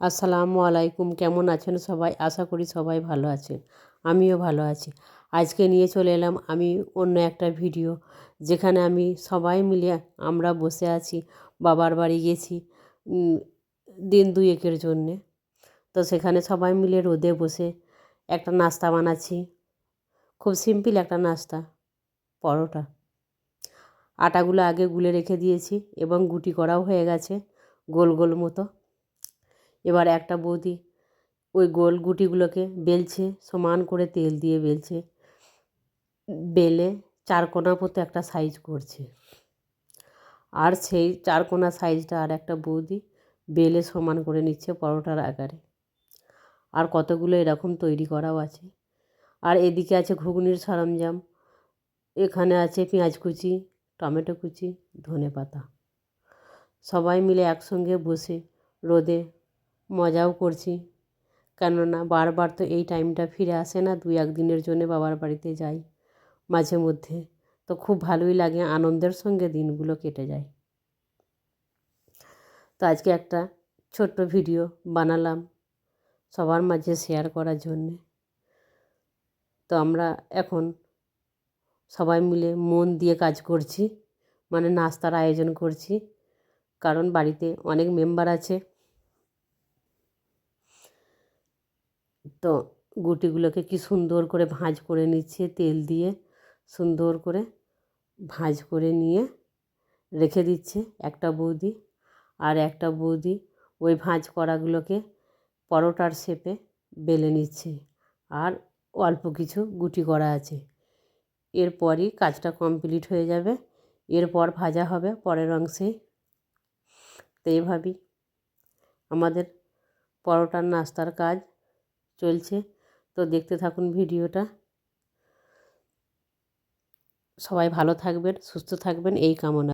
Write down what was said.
আসসালামু আলাইকুম, কেমন আছেন সবাই? আশা করি সবাই ভালো আছেন। আমিও ভালো আছি। আজকে নিয়ে চলে এলাম আমি অন্য একটা ভিডিও, যেখানে আমি সবাই মিলে আমরা বসে আছি, বাবার বাড়ি গেছি দিন দুয়েকের জন্যে। তো সেখানে সবাই মিলে রোদে বসে একটা নাস্তা বানাচ্ছি। খুব সিম্পল একটা নাস্তা, পরোটা। আটাগুলো আগে গুলে রেখে দিয়েছি এবং গুটি করাও হয়ে গেছে, গোল গোল মতো। এবার একটা বৌদি ওই গোল গুটিগুলোকে বেলছে, সমান করে তেল দিয়ে বেলছে, বেলে চারকোনা মতো একটা সাইজ করছে। আর সেই চারকোনা সাইজটা আর একটা বৌদি বেলে সমান করে নিচ্ছে পরোটার আকারে। আর কতগুলো এরকম তৈরি করাও আছে। আর এদিকে আছে ঘুগনির সরঞ্জাম, এখানে আছে পেঁয়াজ কুচি, টমেটো কুচি ধনে পাতা সবাই মিলে একসঙ্গে বসে রোদে মজাও করছি। কেননা বারবার তো এই টাইমটা ফিরে আসে না দু এক দিনের জন্যে বাবার বাড়িতে যাই মাঝে মধ্যে। তো খুব ভালোই লাগে আনন্দের সঙ্গে দিনগুলো কেটে যায়। তো আজকে একটা ছোট্ট ভিডিও বানালাম সবার মাঝে শেয়ার করার জন্যে। তো আমরা এখন সবাই মিলে মন দিয়ে কাজ করছি মানে নাস্তার আয়োজন করছি। কারণ বাড়িতে অনেক মেম্বার আছে। তো গুটিগুলোকে কি সুন্দর করে ভাঁজ করে নিচ্ছে, তেল দিয়ে সুন্দর করে ভাঁজ করে নিয়ে রেখে দিচ্ছে একটা বৌদি। আর একটা বৌদি ওই ভাঁজ করাগুলোকে পরোটার শেপে বেলে নিচ্ছে। আর অল্প কিছু গুটি করা আছে। এরপরই কাজটা কমপ্লিট হয়ে যাবে। এরপর ভাজা হবে পরের অংশে। তো এইভাবেই আমাদের পরোটার নাস্তার কাজ চলছে। তো দেখতে থাকুন ভিডিওটা। সবাই ভালো থাকবেন সুস্থ থাকবেন এই কামনা।